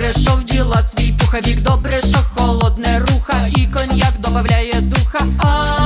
добре, що вділа свій пуховік, добре, що холодне руха, і коньяк добавляє духа. А,